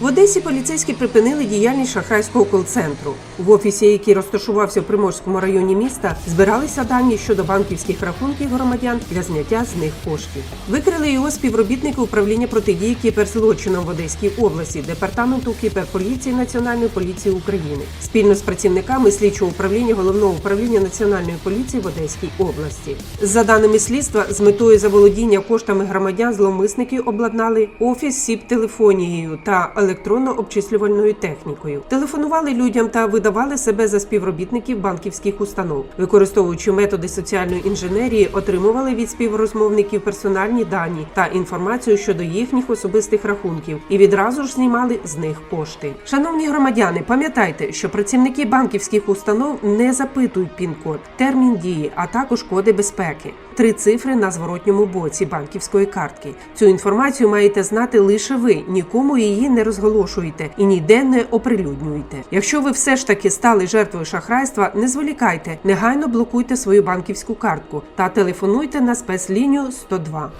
В Одесі поліцейські припинили діяльність шахрайського кол-центру. В офісі, який розташувався в Приморському районі міста, збиралися дані щодо банківських рахунків громадян для зняття з них коштів. Викрили його співробітники управління протидії кіберзлочинам в Одеській області, департаменту кіберполіції Національної поліції України спільно з працівниками слідчого управління головного управління національної поліції в Одеській області. За даними слідства, з метою заволодіння коштами громадян зловмисники обладнали офіс сіп телефонією та електронно-обчислювальною технікою. Телефонували людям та видавали себе за співробітників банківських установ, використовуючи методи соціальної інженерії, отримували від співрозмовників персональні дані та інформацію щодо їхніх особистих рахунків і відразу ж знімали з них кошти. Шановні громадяни, пам'ятайте, що працівники банківських установ не запитують пін-код, термін дії, а також коди безпеки. Три цифри на зворотньому боці банківської картки. Цю інформацію маєте знати лише ви. Нікому її не розголошуєте і ніде не оприлюднюєте. Якщо ви все ж таки стали жертвою шахрайства, не зволікайте, негайно блокуйте свою банківську картку та телефонуйте на спецлінію 102.